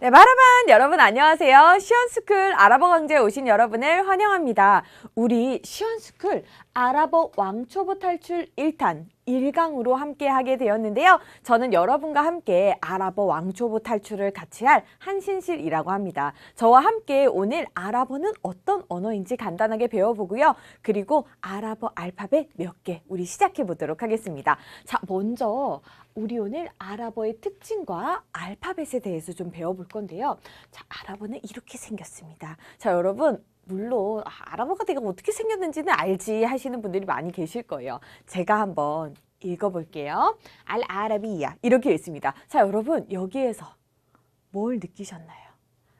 네, 바라반 여러분 안녕하세요. 시원스쿨 아랍어 강좌에 오신 여러분을 환영합니다. 우리 시원스쿨 아랍어 왕초보 탈출 1탄 1강으로 함께 하게 되었는데요. 저는 여러분과 함께 아랍어 왕초보 탈출을 같이 할 한신실이라고 합니다. 저와 함께 오늘 아랍어는 어떤 언어인지 간단하게 배워보고요. 그리고 아랍어 알파벳 몇 개 우리 시작해 보도록 하겠습니다. 자, 먼저 우리 오늘 아랍어의 특징과 알파벳에 대해서 좀 배워볼 건데요. 자, 아랍어는 이렇게 생겼습니다. 자, 여러분. 물론 아, 아랍어가 내가 어떻게 생겼는지는 알지 하시는 분들이 많이 계실 거예요. 제가 한번 읽어볼게요. 알 아라비야 이렇게 있습니다. 자, 여러분 여기에서 뭘 느끼셨나요?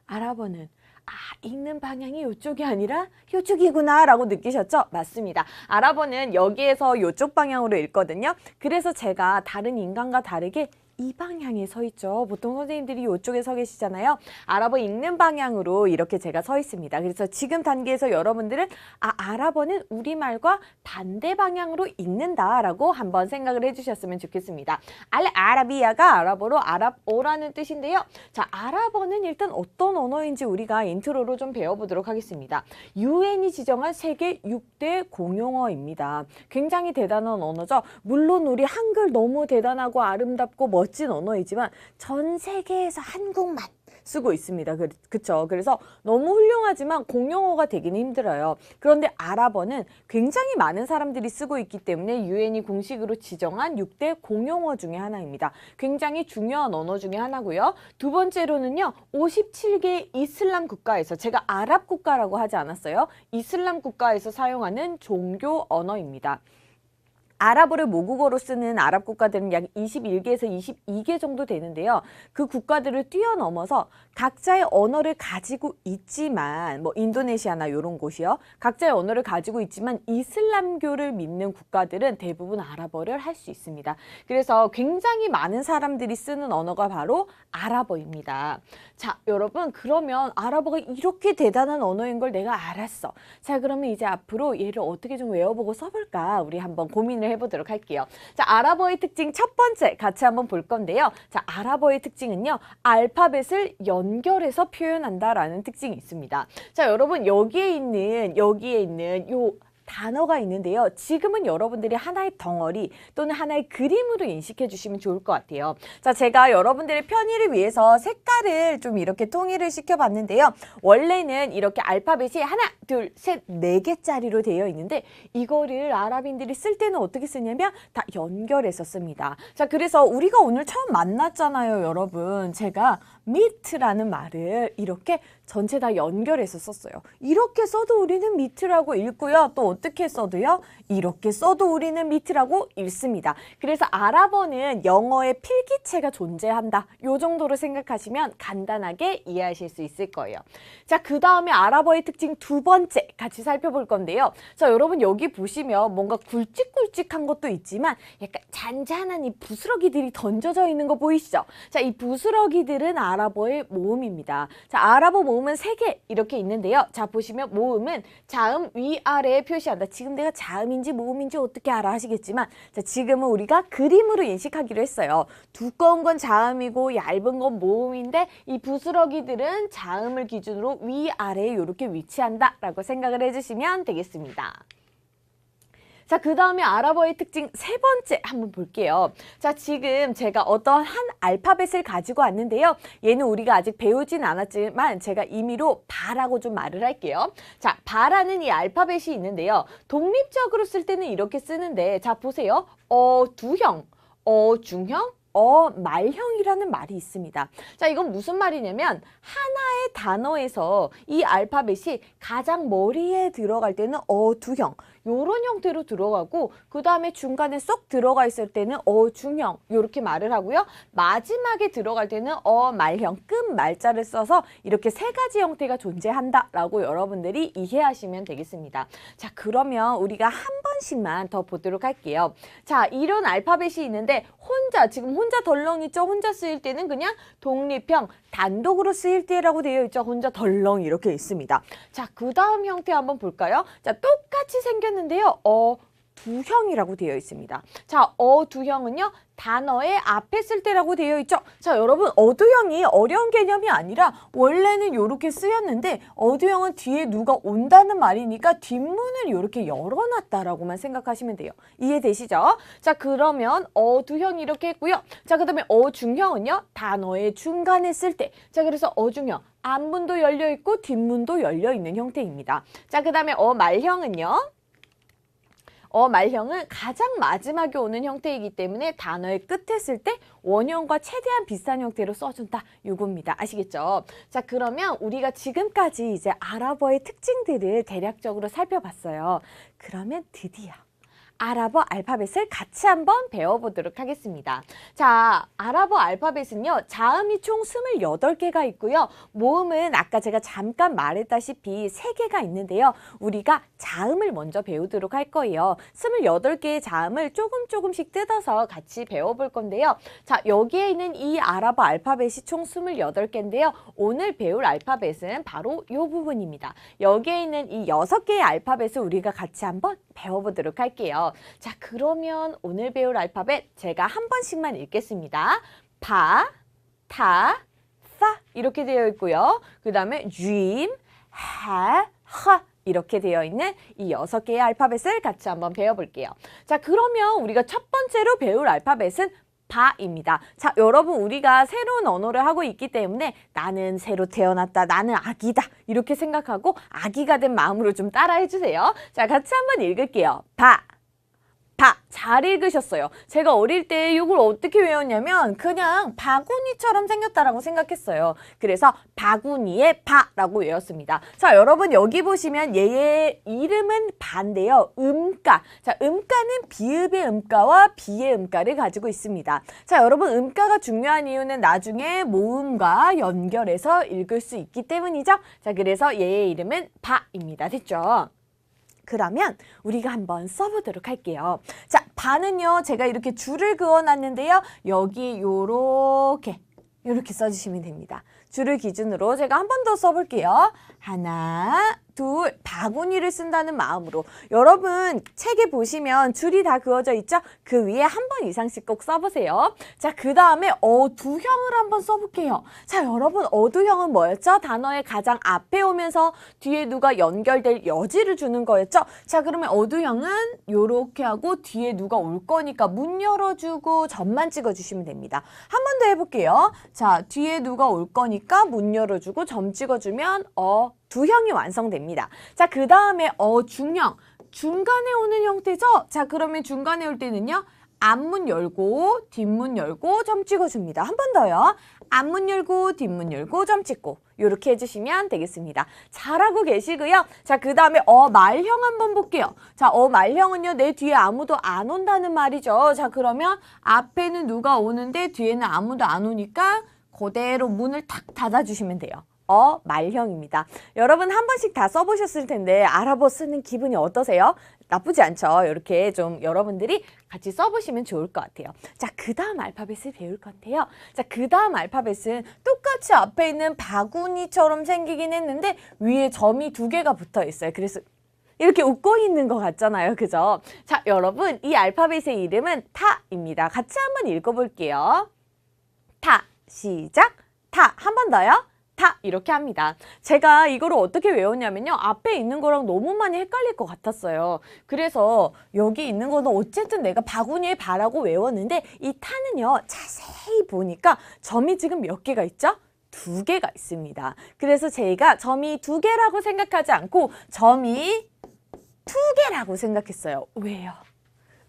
아랍어는 아, 읽는 방향이 이쪽이 아니라 이쪽이구나 라고 느끼셨죠? 맞습니다. 아랍어는 여기에서 이쪽 방향으로 읽거든요. 그래서 제가 다른 인간과 다르게 이 방향에 서 있죠. 보통 선생님들이 이쪽에 서 계시잖아요. 아랍어 읽는 방향으로 이렇게 제가 서 있습니다. 그래서 지금 단계에서 여러분들은 아, 아랍어는 우리말과 반대 방향으로 읽는다라고 한번 생각을 해주셨으면 좋겠습니다. 알 아라비아가 아랍어로 아랍어라는 뜻인데요. 자, 아랍어는 일단 어떤 언어인지 우리가 인트로로 좀 배워보도록 하겠습니다. 유엔이 지정한 세계 6대 공용어입니다. 굉장히 대단한 언어죠. 물론 우리 한글 너무 대단하고 아름답고 멋진 언어이지만 전 세계에서 한국만 쓰고 있습니다. 그, 그쵸. 그래서 너무 훌륭하지만 공용어가 되기는 힘들어요. 그런데 아랍어는 굉장히 많은 사람들이 쓰고 있기 때문에 유엔이 공식으로 지정한 6대 공용어 중에 하나입니다. 굉장히 중요한 언어 중에 하나고요. 두 번째로는요. 57개 이슬람 국가에서 제가 아랍 국가라고 하지 않았어요. 이슬람 국가에서 사용하는 종교 언어입니다. 아랍어를 모국어로 쓰는 아랍 국가들은 약 21개에서 22개 정도 되는데요. 그 국가들을 뛰어넘어서 각자의 언어를 가지고 있지만 뭐 인도네시아나 이런 곳이요. 각자의 언어를 가지고 있지만 이슬람교를 믿는 국가들은 대부분 아랍어를 할 수 있습니다. 그래서 굉장히 많은 사람들이 쓰는 언어가 바로 아랍어입니다. 자, 여러분 그러면 아랍어가 이렇게 대단한 언어인 걸 내가 알았어. 자, 그러면 이제 앞으로 얘를 어떻게 좀 외워보고 써볼까? 우리 한번 고민을 해보도록 할게요. 자, 아랍어의 특징 첫 번째 같이 한번 볼 건데요. 자, 아랍어의 특징은요. 알파벳을 연결해서 표현한다라는 특징이 있습니다. 자, 여러분 여기에 있는 여기에 있는 요 단어가 있는데요. 지금은 여러분들이 하나의 덩어리 또는 하나의 그림으로 인식해 주시면 좋을 것 같아요. 자, 제가 여러분들의 편의를 위해서 색깔을 좀 이렇게 통일을 시켜 봤는데요. 원래는 이렇게 알파벳이 하나, 둘, 셋, 네 개짜리로 되어 있는데 이거를 아랍인들이 쓸 때는 어떻게 쓰냐면 다 연결해서 씁니다. 자, 그래서 우리가 오늘 처음 만났잖아요, 여러분. 제가 미트라는 말을 이렇게 전체 다 연결해서 썼어요. 이렇게 써도 우리는 미트라고 읽고요. 또 어떻게 써도요? 이렇게 써도 우리는 미트라고 읽습니다. 그래서 아랍어는 영어의 필기체가 존재한다. 요 정도로 생각하시면 간단하게 이해하실 수 있을 거예요. 자, 그 다음에 아랍어의 특징 두 번째 같이 살펴볼 건데요. 자, 여러분 여기 보시면 뭔가 굵직굵직한 것도 있지만 약간 잔잔한 이 부스러기들이 던져져 있는 거 보이시죠? 자, 이 부스러기들은 아랍어의 모음입니다. 자, 아랍어 모음은 세 개 이렇게 있는데요. 자, 보시면 모음은 자음 위아래에 표시한다. 지금 내가 자음인지 모음인지 어떻게 알아 하시겠지만 자, 지금은 우리가 그림으로 인식하기로 했어요. 두꺼운 건 자음이고 얇은 건 모음인데 이 부스러기들은 자음을 기준으로 위아래에 이렇게 위치한다라고 생각을 해주시면 되겠습니다. 자, 그 다음에 아랍어의 특징 세 번째 한번 볼게요. 자, 지금 제가 어떤 한 알파벳을 가지고 왔는데요. 얘는 우리가 아직 배우진 않았지만 제가 임의로 바라고 좀 말을 할게요. 자, 바라는 이 알파벳이 있는데요. 독립적으로 쓸 때는 이렇게 쓰는데, 자, 보세요. 어, 두형, 어, 중형, 어, 말형이라는 말이 있습니다. 자, 이건 무슨 말이냐면 하나의 단어에서 이 알파벳이 가장 머리에 들어갈 때는 어두형 요런 형태로 들어가고 그 다음에 중간에 쏙 들어가 있을 때는 어중형 요렇게 말을 하고요. 마지막에 들어갈 때는 어 말형 끝 말자를 써서 이렇게 세 가지 형태가 존재한다라고 여러분들이 이해하시면 되겠습니다. 자, 그러면 우리가 한 번씩만 더 보도록 할게요. 자, 이런 알파벳이 있는데 혼자 지금 혼자 덜렁 있죠. 혼자 쓰일 때는 그냥 독립형 단독으로 쓰일 때라고 되어 있죠. 혼자 덜렁 이렇게 있습니다. 자, 그 다음 형태 한번 볼까요? 자, 똑같이 생겼는데요. 어, 어 두형이라고 되어 있습니다. 자, 어두형은요. 단어의 앞에 쓸 때라고 되어 있죠. 자, 여러분 어두형이 어려운 개념이 아니라 원래는 이렇게 쓰였는데 어두형은 뒤에 누가 온다는 말이니까 뒷문을 이렇게 열어놨다라고만 생각하시면 돼요. 이해되시죠? 자, 그러면 어두형 이렇게 했고요. 자, 그 다음에 어중형은요. 단어의 중간에 쓸 때. 자, 그래서 어중형 앞문도 열려 있고 뒷문도 열려 있는 형태입니다. 자, 그 다음에 어말형은요. 어 말형은 가장 마지막에 오는 형태이기 때문에 단어의 끝에 쓸 때 원형과 최대한 비슷한 형태로 써준다. 요겁니다. 아시겠죠? 자 그러면 우리가 지금까지 이제 아랍어의 특징들을 대략적으로 살펴봤어요. 그러면 드디어 아랍어 알파벳을 같이 한번 배워보도록 하겠습니다. 자, 아랍어 알파벳은요, 자음이 총 28개가 있고요. 모음은 아까 제가 잠깐 말했다시피 3개가 있는데요. 우리가 자음을 먼저 배우도록 할 거예요. 28개의 자음을 조금 조금씩 뜯어서 같이 배워볼 건데요. 자, 여기에 있는 이 아랍어 알파벳이 총 28개인데요. 오늘 배울 알파벳은 바로 이 부분입니다. 여기에 있는 이 6개의 알파벳을 우리가 같이 한번 배워보도록 할게요. 자, 그러면 오늘 배울 알파벳 제가 한 번씩만 읽겠습니다. 파, 타, 사 이렇게 되어 있고요. 그 다음에 쥐임, 하, 허 이렇게 되어 있는 이 여섯 개의 알파벳을 같이 한번 배워볼게요. 자, 그러면 우리가 첫 번째로 배울 알파벳은 바입니다. 자, 여러분 우리가 새로운 언어를 하고 있기 때문에 나는 새로 태어났다. 나는 아기다. 이렇게 생각하고 아기가 된 마음으로 좀 따라해 주세요. 자, 같이 한번 읽을게요. 바. 바. 잘 읽으셨어요. 제가 어릴 때 이걸 어떻게 외웠냐면 그냥 바구니처럼 생겼다라고 생각했어요. 그래서 바구니의 바라고 외웠습니다. 자, 여러분 여기 보시면 얘의 이름은 바인데요. 음가. 자, 음가는 비읍의 음가와 비의 음가를 가지고 있습니다. 자, 여러분 음가가 중요한 이유는 나중에 모음과 연결해서 읽을 수 있기 때문이죠. 자, 그래서 얘의 이름은 바입니다. 됐죠? 그러면 우리가 한번 써보도록 할게요. 자, 바는요, 제가 이렇게 줄을 그어놨는데요. 여기 요렇게, 요렇게 써주시면 됩니다. 줄을 기준으로 제가 한 번 더 써볼게요. 하나, 둘, 바구니를 쓴다는 마음으로. 여러분, 책에 보시면 줄이 다 그어져 있죠? 그 위에 한 번 이상씩 꼭 써보세요. 자, 그 다음에 어두형을 한번 써볼게요. 자, 여러분, 어두형은 뭐였죠? 단어의 가장 앞에 오면서 뒤에 누가 연결될 여지를 주는 거였죠? 자, 그러면 어두형은 요렇게 하고 뒤에 누가 올 거니까 문 열어주고 점만 찍어주시면 됩니다. 한 번 더 해볼게요. 자, 뒤에 누가 올 거니까 문 열어주고 점 찍어주면 어, 두 형이 완성됩니다. 자, 그 다음에 어 중형. 중간에 오는 형태죠? 자, 그러면 중간에 올 때는요. 앞문 열고 뒷문 열고 점 찍어줍니다. 한 번 더요. 앞문 열고 뒷문 열고 점 찍고 이렇게 해주시면 되겠습니다. 잘하고 계시고요. 자, 그 다음에 어 말형 한번 볼게요. 자, 어 말형은요. 내 뒤에 아무도 안 온다는 말이죠. 자, 그러면 앞에는 누가 오는데 뒤에는 아무도 안 오니까 그대로 문을 탁 닫아주시면 돼요. 어 말형입니다. 여러분 한 번씩 다 써보셨을 텐데 아랍어 쓰는 기분이 어떠세요? 나쁘지 않죠. 이렇게 좀 여러분들이 같이 써보시면 좋을 것 같아요. 자, 그 다음 알파벳을 배울 건데요. 자, 그 다음 알파벳은 똑같이 앞에 있는 바구니처럼 생기긴 했는데 위에 점이 두 개가 붙어 있어요. 그래서 이렇게 웃고 있는 것 같잖아요. 그죠? 자, 여러분 이 알파벳의 이름은 타입니다. 같이 한번 읽어볼게요. 타 시작 타 한 번 더요. 타 이렇게 합니다. 제가 이거를 어떻게 외웠냐면요. 앞에 있는 거랑 너무 많이 헷갈릴 것 같았어요. 그래서 여기 있는 거는 어쨌든 내가 바구니에 바라고 외웠는데 이 타는요. 자세히 보니까 점이 지금 몇 개가 있죠? 두 개가 있습니다. 그래서 제가 점이 두 개라고 생각하지 않고 점이 두 개라고 생각했어요. 왜요?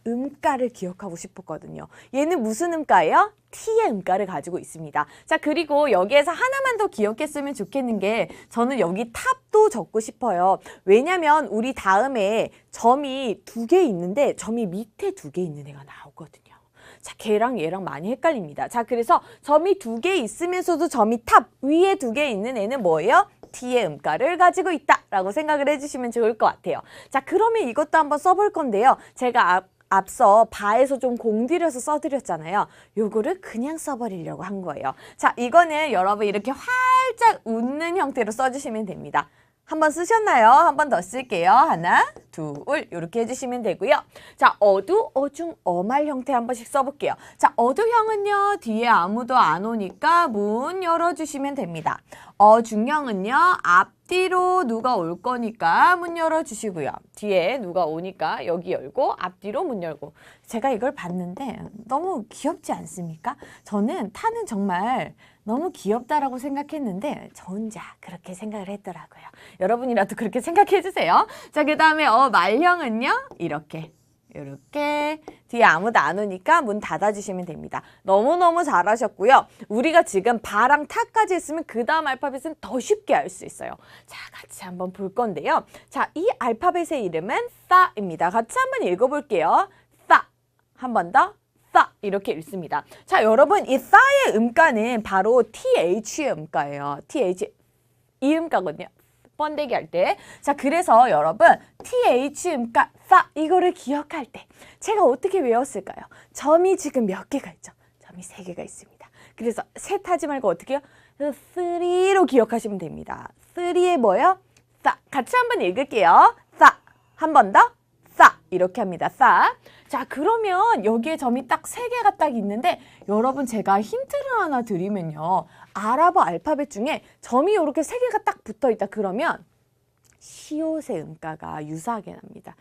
음가를 기억하고 싶었거든요. 얘는 무슨 음가예요? T의 음가를 가지고 있습니다. 자, 그리고 여기에서 하나만 더 기억했으면 좋겠는 게 저는 여기 탑도 적고 싶어요. 왜냐면 우리 다음에 점이 두 개 있는데 점이 밑에 두 개 있는 애가 나오거든요. 자, 걔랑 얘랑 많이 헷갈립니다. 자, 그래서 점이 두 개 있으면서도 점이 탑 위에 두 개 있는 애는 뭐예요? T의 음가를 가지고 있다라고 생각을 해주시면 좋을 것 같아요. 자, 그러면 이것도 한번 써볼 건데요. 제가 앞, 앞서 바에서 좀 공들여서 써드렸잖아요. 요거를 그냥 써버리려고 한 거예요. 자, 이거는 여러분 이렇게 활짝 웃는 형태로 써주시면 됩니다. 한번 쓰셨나요? 한 번 더 쓸게요. 하나, 둘, 이렇게 해주시면 되고요. 자, 어두, 어중, 어말 형태 한 번씩 써볼게요. 자, 어두형은요, 뒤에 아무도 안 오니까 문 열어주시면 됩니다. 어중형은요, 앞뒤로 누가 올 거니까 문 열어주시고요. 뒤에 누가 오니까 여기 열고 앞뒤로 문 열고. 제가 이걸 봤는데 너무 귀엽지 않습니까? 저는 타는 정말 너무 귀엽다라고 생각했는데 저 혼자 그렇게 생각을 했더라고요. 여러분이라도 그렇게 생각해 주세요. 자, 그 다음에 어 말형은요. 이렇게 이렇게 뒤에 아무도 안 오니까 문 닫아주시면 됩니다. 너무너무 잘하셨고요. 우리가 지금 바랑 타까지 했으면 그 다음 알파벳은 더 쉽게 알 수 있어요. 자, 같이 한번 볼 건데요. 자, 이 알파벳의 이름은 싸입니다. 같이 한번 읽어볼게요. 싸. 한 번 더. 싸 이렇게 읽습니다. 자, 여러분 이 싸의 음가는 바로 TH의 음가예요. TH 이 음가거든요. 번데기 할 때. 자, 그래서 여러분 TH 음가 싸 이거를 기억할 때 제가 어떻게 외웠을까요? 점이 지금 몇 개가 있죠? 점이 세 개가 있습니다. 그래서 셋 하지 말고 어떻게 해요? 쓰리로 기억하시면 됩니다. 쓰리에 뭐요? 싸. 같이 한번 읽을게요. 싸. 한 번 더. 싸. 이렇게 합니다. 싸. 자, 그러면 여기에 점이 딱 세 개가 딱 있는데 여러분 제가 힌트를 하나 드리면요. 아랍어 알파벳 중에 점이 이렇게 세 개가 딱 붙어 있다 그러면 시옷의 음가가 유사하게 납니다.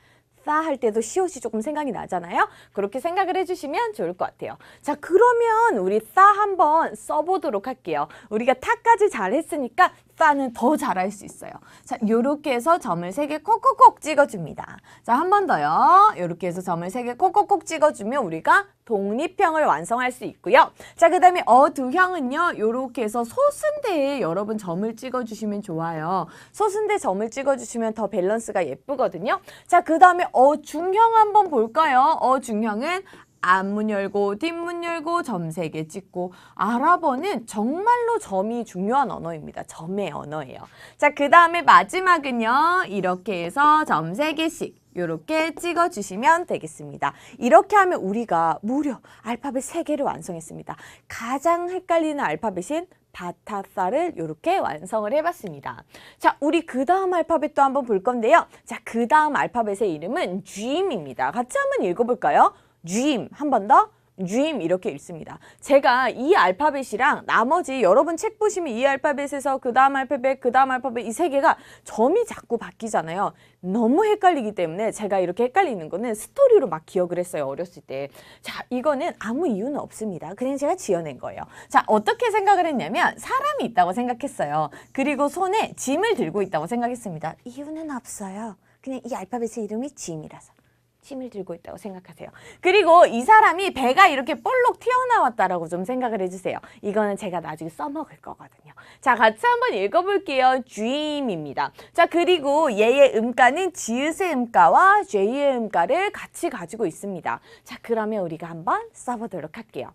싸할 때도 시옷이 조금 생각이 나잖아요. 그렇게 생각을 해주시면 좋을 것 같아요. 자, 그러면 우리 싸 한번 써보도록 할게요. 우리가 타까지 잘 했으니까 싸는 더 잘할 수 있어요. 자, 요렇게 해서 점을 세 개 콕콕콕 찍어줍니다. 자, 한 번 더요. 요렇게 해서 점을 세 개 콕콕콕 찍어주면 우리가 독립형을 완성할 수 있고요. 자, 그 다음에 어두형은요. 요렇게 해서 소순대에 여러분 점을 찍어주시면 좋아요. 소순대 점을 찍어주시면 더 밸런스가 예쁘거든요. 자, 그 다음에 어중형 한번 볼까요? 어중형은 앞문 열고 뒷문 열고 점 세 개 찍고 아랍어는 정말로 점이 중요한 언어입니다. 점의 언어예요. 자, 그 다음에 마지막은요. 이렇게 해서 점 세 개씩 이렇게 찍어주시면 되겠습니다. 이렇게 하면 우리가 무려 알파벳 세개를 완성했습니다. 가장 헷갈리는 알파벳인 바타사를 이렇게 완성을 해봤습니다. 자, 우리 그 다음 알파벳도 한번 볼 건데요. 자, 그 다음 알파벳의 이름은 dream입니다. 같이 한번 읽어볼까요? Dream. 한번 더. dream 이렇게 읽습니다. 제가 이 알파벳이랑 나머지 여러분 책 보시면 이 알파벳에서 그 다음 알파벳, 그 다음 알파벳 이 세 개가 점이 자꾸 바뀌잖아요. 너무 헷갈리기 때문에 제가 이렇게 헷갈리는 거는 스토리로 막 기억을 했어요. 어렸을 때. 자, 이거는 아무 이유는 없습니다. 그냥 제가 지어낸 거예요. 자, 어떻게 생각을 했냐면 사람이 있다고 생각했어요. 그리고 손에 짐을 들고 있다고 생각했습니다. 이유는 없어요. 그냥 이 알파벳의 이름이 짐이라서. 침을 들고 있다고 생각하세요. 그리고 이 사람이 배가 이렇게 볼록 튀어나왔다라고 좀 생각을 해주세요. 이거는 제가 나중에 써먹을 거거든요. 자, 같이 한번 읽어볼게요. dream입니다. 자, 그리고 얘의 음가는 지읒의 음가와 죄의 음가를 같이 가지고 있습니다. 자, 그러면 우리가 한번 써보도록 할게요.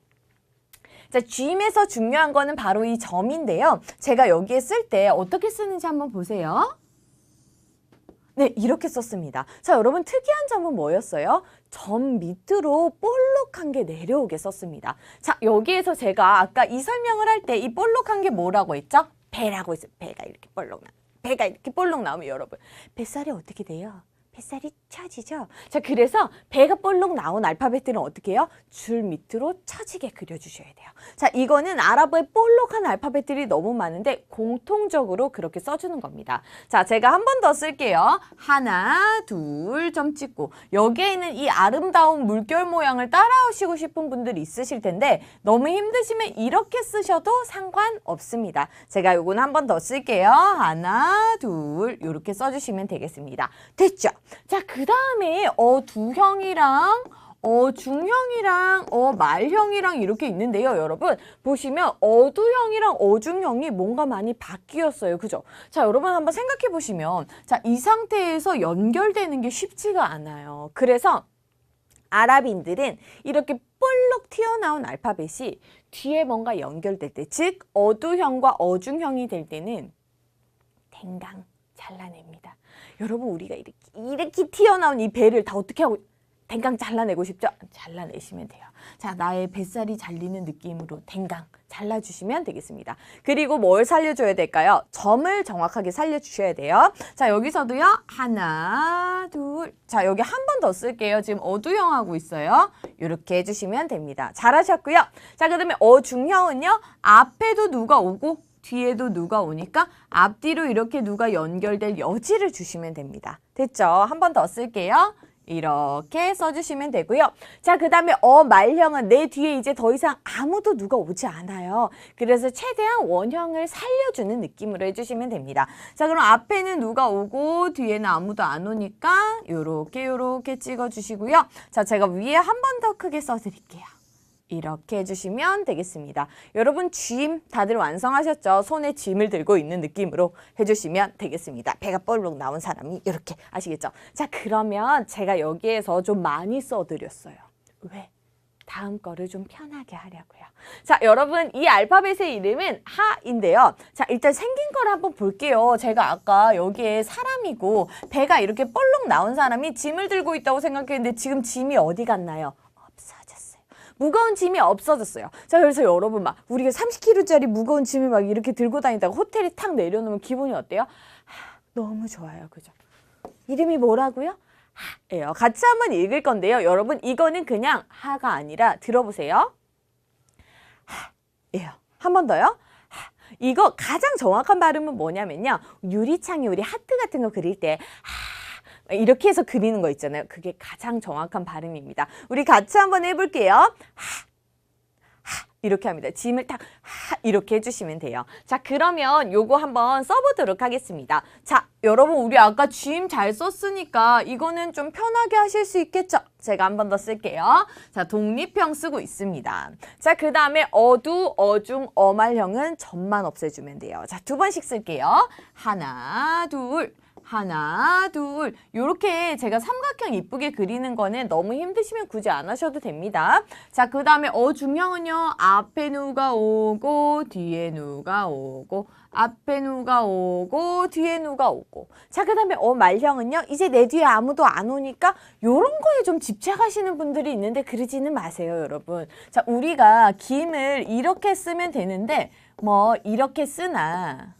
자, dream에서 중요한 거는 바로 이 점인데요. 제가 여기에 쓸 때 어떻게 쓰는지 한번 보세요. 네, 이렇게 썼습니다. 자, 여러분 특이한 점은 뭐였어요? 점 밑으로 볼록한 게 내려오게 썼습니다. 자, 여기에서 제가 아까 이 설명을 할 때 이 볼록한 게 뭐라고 했죠? 배라고 했어요. 배가 이렇게 볼록 나. 배가 이렇게 볼록 나오면 여러분 뱃살이 어떻게 돼요? 뱃살이 처지죠? 자, 그래서 배가 볼록 나온 알파벳들은 어떻게 해요? 줄 밑으로 처지게 그려주셔야 돼요. 자, 이거는 아랍어의 볼록한 알파벳들이 너무 많은데 공통적으로 그렇게 써주는 겁니다. 자, 제가 한 번 더 쓸게요. 하나, 둘, 점 찍고 여기에 있는 이 아름다운 물결 모양을 따라오시고 싶은 분들이 있으실 텐데 너무 힘드시면 이렇게 쓰셔도 상관없습니다. 제가 요거는 한 번 더 쓸게요. 하나, 둘 이렇게 써주시면 되겠습니다. 됐죠? 자, 그 다음에 어두형이랑 어, 중형이랑 어, 말형이랑 이렇게 있는데요, 여러분. 보시면 어두형이랑 어중형이 뭔가 많이 바뀌었어요. 그죠? 자, 여러분 한번 생각해 보시면 자, 이 상태에서 연결되는 게 쉽지가 않아요. 그래서 아랍인들은 이렇게 볼록 튀어나온 알파벳이 뒤에 뭔가 연결될 때, 즉 어두형과 어중형이 될 때는 댕강 잘라냅니다. 여러분 우리가 이렇게 이렇게 튀어나온 이 배를 다 어떻게 하고 댕강 잘라내고 싶죠? 잘라내시면 돼요. 자, 나의 뱃살이 잘리는 느낌으로 댕강 잘라주시면 되겠습니다. 그리고 뭘 살려줘야 될까요? 점을 정확하게 살려주셔야 돼요. 자, 여기서도요. 하나, 둘. 자, 여기 한 번 더 쓸게요. 지금 어두형하고 있어요. 이렇게 해주시면 됩니다. 잘하셨고요. 자, 그 다음에 어중형은요. 앞에도 누가 오고 뒤에도 누가 오니까 앞뒤로 이렇게 누가 연결될 여지를 주시면 됩니다. 됐죠? 한 번 더 쓸게요. 이렇게 써주시면 되고요. 자, 그 다음에 어 말형은 내 뒤에 이제 더 이상 아무도 누가 오지 않아요. 그래서 최대한 원형을 살려주는 느낌으로 해주시면 됩니다. 자, 그럼 앞에는 누가 오고 뒤에는 아무도 안 오니까 요렇게 요렇게 찍어주시고요. 자, 제가 위에 한 번 더 크게 써드릴게요. 이렇게 해주시면 되겠습니다. 여러분 쥐임 다들 완성하셨죠? 손에 쥐임을 들고 있는 느낌으로 해주시면 되겠습니다. 배가 볼록 나온 사람이 이렇게 아시겠죠? 자 그러면 제가 여기에서 좀 많이 써드렸어요. 왜? 다음 거를 좀 편하게 하려고요. 자, 여러분, 이 알파벳의 이름은 하인데요. 자, 일단 생긴 걸 한번 볼게요. 제가 아까 여기에 사람이고 배가 이렇게 볼록 나온 사람이 짐을 들고 있다고 생각했는데 지금 짐이 어디 갔나요? 무거운 짐이 없어졌어요. 자, 그래서 여러분 막 우리가 30kg짜리 무거운 짐을 막 이렇게 들고 다니다가 호텔에 탁 내려놓으면 기분이 어때요? 하, 너무 좋아요. 그죠? 이름이 뭐라고요? 하예요. 같이 한번 읽을 건데요. 여러분 이거는 그냥 하가 아니라 들어보세요. 하예요. 한 번 더요. 하. 이거 가장 정확한 발음은 뭐냐면요. 유리창에 우리 하트 같은 거 그릴 때 하. 이렇게 해서 그리는 거 있잖아요. 그게 가장 정확한 발음입니다. 우리 같이 한번 해볼게요. 하. 하. 이렇게 합니다. 짐을 딱 하. 이렇게 해주시면 돼요. 자, 그러면 요거 한번 써보도록 하겠습니다. 자, 여러분 우리 아까 짐 잘 썼으니까 이거는 좀 편하게 하실 수 있겠죠? 제가 한 번 더 쓸게요. 자, 독립형 쓰고 있습니다. 자, 그 다음에 어두, 어중, 어말형은 점만 없애주면 돼요. 자, 두 번씩 쓸게요. 하나, 둘. 하나, 둘. 요렇게 제가 삼각형 이쁘게 그리는 거는 너무 힘드시면 굳이 안 하셔도 됩니다. 자, 그 다음에 어 중형은요. 앞에 누가 오고, 뒤에 누가 오고, 앞에 누가 오고, 뒤에 누가 오고. 자, 그 다음에 어 말형은요. 이제 내 뒤에 아무도 안 오니까 요런 거에 좀 집착하시는 분들이 있는데 그러지는 마세요, 여러분. 자, 우리가 김을 이렇게 쓰면 되는데 뭐 이렇게 쓰나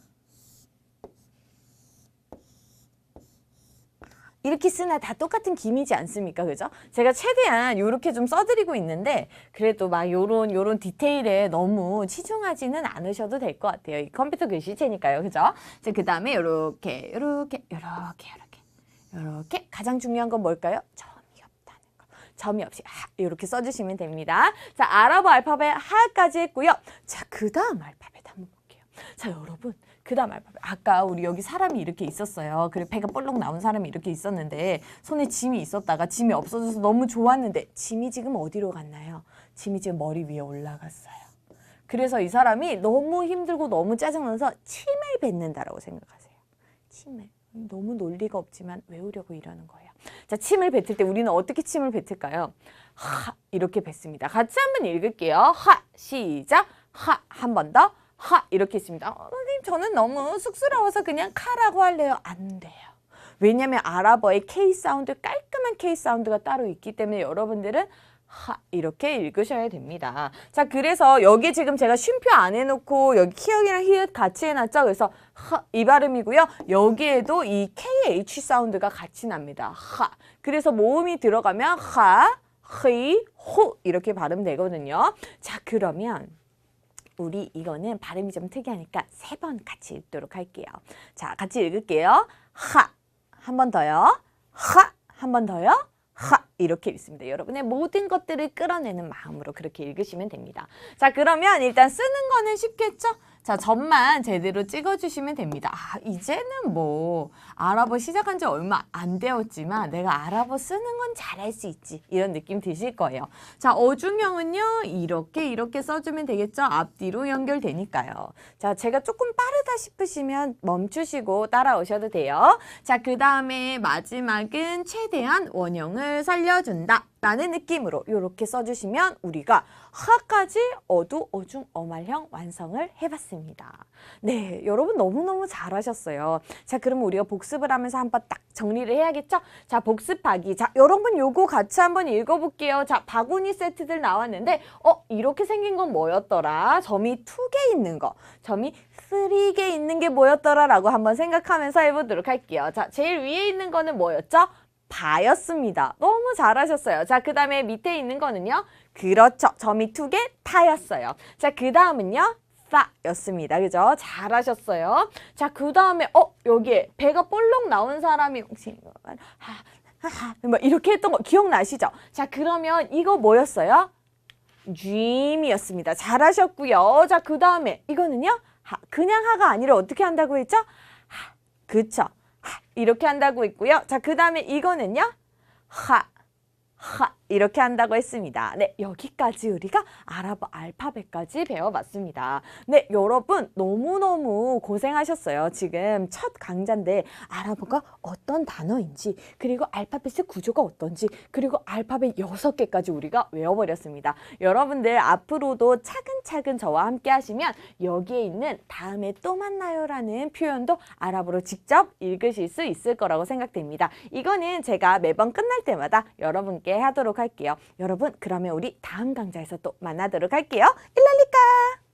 이렇게 쓰나 다 똑같은 김이지 않습니까? 그죠? 제가 최대한 요렇게 좀 써드리고 있는데 그래도 막 요런 요런 디테일에 너무 치중하지는 않으셔도 될 것 같아요. 이 컴퓨터 글씨체니까요. 그죠? 자, 그 다음에 요렇게 요렇게 요렇게 요렇게 요렇게 가장 중요한 건 뭘까요? 점이 없다는 거. 점이 없이 하 이렇게 써주시면 됩니다. 자, 아랍어 알파벳 하까지 했고요. 자, 그 다음 알파벳 한번 볼게요. 자, 여러분. 그 다음 알파벳. 아까 우리 여기 사람이 이렇게 있었어요. 그리고 배가 볼록 나온 사람이 이렇게 있었는데 손에 짐이 있었다가 짐이 없어져서 너무 좋았는데 짐이 지금 어디로 갔나요? 짐이 지금 머리 위에 올라갔어요. 그래서 이 사람이 너무 힘들고 너무 짜증나서 침을 뱉는다라고 생각하세요. 침을. 너무 논리가 없지만 외우려고 이러는 거예요. 자, 침을 뱉을 때 우리는 어떻게 침을 뱉을까요? 하 이렇게 뱉습니다. 같이 한번 읽을게요. 하 시작. 하 한 번 더. 하 이렇게 있습니다. 어, 선생님 저는 너무 쑥스러워서 그냥 카라고 할래요. 안 돼요. 왜냐하면 아랍어의 K 사운드 깔끔한 K 사운드가 따로 있기 때문에 여러분들은 하 이렇게 읽으셔야 됩니다. 자 그래서 여기 지금 제가 쉼표 안 해놓고 여기 키읔이랑 히읗 같이 해놨죠. 그래서 하 이 발음이고요. 여기에도 이 KH 사운드가 같이 납니다. 하 그래서 모음이 들어가면 하, 히, 호 이렇게 발음되거든요. 자 그러면 우리 이거는 발음이 좀 특이하니까 세 번 같이 읽도록 할게요. 자, 같이 읽을게요. 하. 한 번 더요. 하. 한 번 더요. 하. 이렇게 읽습니다. 여러분의 모든 것들을 끌어내는 마음으로 그렇게 읽으시면 됩니다. 자, 그러면 일단 쓰는 거는 쉽겠죠? 자, 점만 제대로 찍어주시면 됩니다. 아, 이제는 뭐, 아랍어 시작한 지 얼마 안 되었지만 내가 아랍어 쓰는 건 잘할 수 있지. 이런 느낌 드실 거예요. 자, 어중형은요, 이렇게, 이렇게 써주면 되겠죠? 앞뒤로 연결되니까요. 자, 제가 조금 빠르다 싶으시면 멈추시고 따라오셔도 돼요. 자, 그 다음에 마지막은 최대한 원형을 살려준다. 라는 느낌으로 이렇게 써주시면 우리가 하까지 어두, 어중, 어말형 완성을 해봤습니다. 네, 여러분 너무너무 잘하셨어요. 자, 그럼 우리가 복습을 하면서 한번 딱 정리를 해야겠죠? 자, 복습하기. 자, 여러분 요거 같이 한번 읽어볼게요. 자, 바구니 세트들 나왔는데, 어, 이렇게 생긴 건 뭐였더라? 점이 두개 있는 거. 점이 쓰리 개 있는 게 뭐였더라? 라고 한번 생각하면서 해보도록 할게요. 자, 제일 위에 있는 거는 뭐였죠? 바였습니다. 너무 잘하셨어요. 자, 그 다음에 밑에 있는 거는요? 그렇죠. 점이 두 개 타였어요. 자, 그 다음은요? 싸였습니다. 그죠? 잘하셨어요. 자, 그 다음에, 어, 여기에 배가 볼록 나온 사람이 혹시, 하, 하, 하, 뭐 이렇게 했던 거 기억나시죠? 자, 그러면 이거 뭐였어요? dream이었습니다. 잘하셨고요. 자, 그 다음에 이거는요? 하, 그냥 하가 아니라 어떻게 한다고 했죠? 하, 그쵸. 하, 이렇게 한다고 했고요. 자, 그 다음에 이거는요? 하, 하 이렇게 한다고 했습니다. 네, 여기까지 우리가 아랍어 알파벳까지 배워봤습니다. 네, 여러분 너무너무 고생하셨어요. 지금 첫 강좌인데 아랍어가 어떤 단어인지 그리고 알파벳의 구조가 어떤지 그리고 알파벳 여섯 개까지 우리가 외워버렸습니다. 여러분들 앞으로도 차근차근 저와 함께 하시면 여기에 있는 다음에 또 만나요 라는 표현도 아랍어로 직접 읽으실 수 있을 거라고 생각됩니다. 이거는 제가 매번 끝날 때마다 여러분께 하도록 할게요. 여러분 그러면 우리 다음 강좌에서 또 만나도록 할게요. 일랄리까!